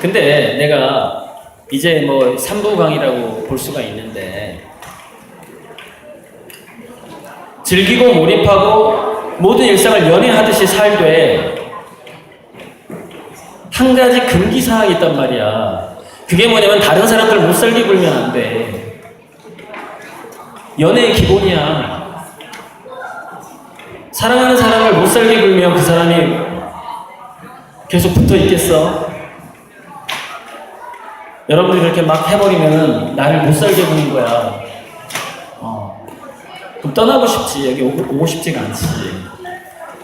근데 내가 이제 뭐 3부 강의라고 볼 수가 있는데 즐기고 몰입하고 모든 일상을 연애하듯이 살되 한 가지 금기 사항이 있단 말이야. 그게 뭐냐면 다른 사람들 못 살게 굴면 안 돼. 연애의 기본이야. 사랑하는 사람을 못 살게 굴면 그 사람이 계속 붙어 있겠어? 여러분들이 그렇게 막 해버리면 나를 못 살게 구는 거야. 어. 그럼 떠나고 싶지. 여기 오고, 오고 싶지가 않지.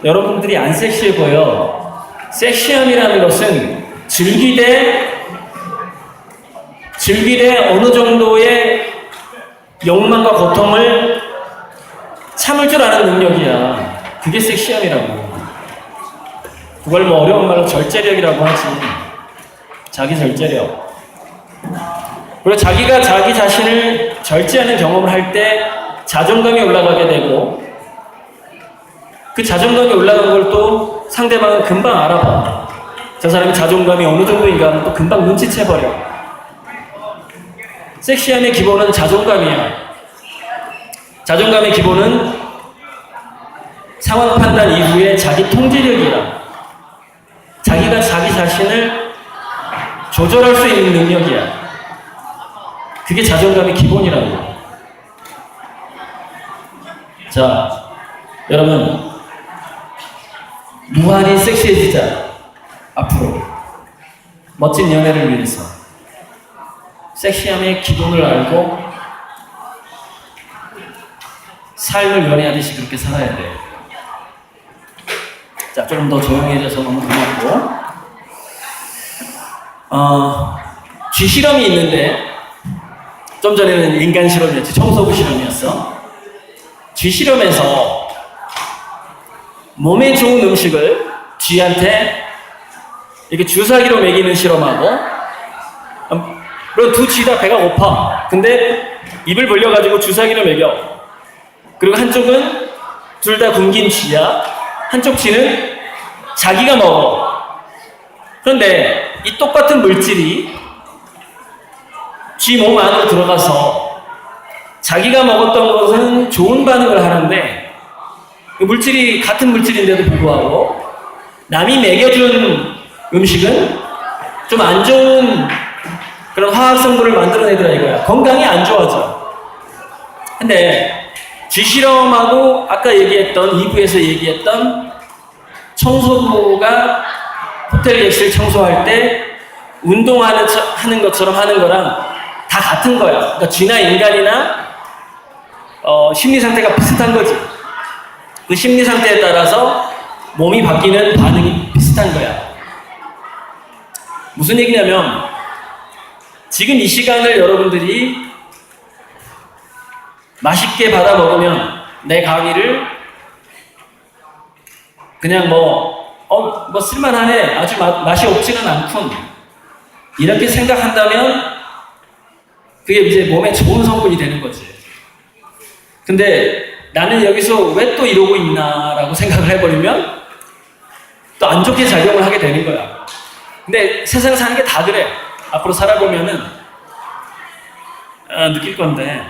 여러분들이 안 섹시해 보여. 섹시함이라는 것은 즐기되, 즐기되 어느 정도의 욕망과 고통을 참을 줄 아는 능력이야. 그게 섹시함이라고. 그걸 뭐 어려운 말로 절제력이라고 하지. 자기 절제력. 그리고 자기가 자기 자신을 절제하는 경험을 할 때 자존감이 올라가게 되고 그 자존감이 올라간 걸 또 상대방은 금방 알아봐. 저 사람이 자존감이 어느 정도인가 하면 또 금방 눈치채버려. 섹시함의 기본은 자존감이야. 자존감의 기본은 상황 판단 이후에 자기 통제력이야. 자기가 자기 자신을 조절할 수 있는 능력이야. 그게 자존감의 기본이라고. 자, 여러분, 무한히 섹시해지자. 앞으로. 멋진 연애를 위해서. 섹시함의 기본을 알고, 삶을 연애하듯이 그렇게 살아야 돼. 자, 조금 더 조용해져서 너무 고맙고. 어, 쥐 실험이 있는데, 좀 전에는 인간 실험이었지, 청소부 실험이었어. 쥐 실험에서 몸에 좋은 음식을 쥐한테 이렇게 주사기로 먹이는 실험하고, 음, 그리고 두쥐 다 배가 고파. 근데 입을 벌려가지고 주사기로 먹여. 그리고 한쪽은 둘 다 굶긴 쥐야. 한쪽 쥐는 자기가 먹어. 그런데 이 똑같은 물질이 쥐 몸 안으로 들어가서 자기가 먹었던 것은 좋은 반응을 하는데 그 물질이 같은 물질인데도 불구하고 남이 먹여준 음식은 좀 안 좋은 그런 화학 성분을 만들어내더라 이거야. 건강이 안 좋아져. 근데 쥐 실험하고 아까 얘기했던 2부에서 얘기했던 청소부가 호텔 객실 청소할 때 운동하는 것처럼 하는 거랑 다 같은 거야. 그러니까 쥐나 인간이나 어, 심리 상태가 비슷한 거지. 그 심리 상태에 따라서 몸이 바뀌는 반응이 비슷한 거야. 무슨 얘기냐면 지금 이 시간을 여러분들이 맛있게 받아 먹으면 내 강의를 그냥 뭐, 어, 뭐 쓸만하네. 아주 맛, 맛이 없지는 않군. 이렇게 생각한다면 그게 이제 몸에 좋은 성분이 되는 거지. 근데 나는 여기서 왜 또 이러고 있나라고 생각을 해버리면 또 안 좋게 작용을 하게 되는 거야. 근데 세상 사는 게 다 그래. 앞으로 살아보면은 아, 느낄 건데.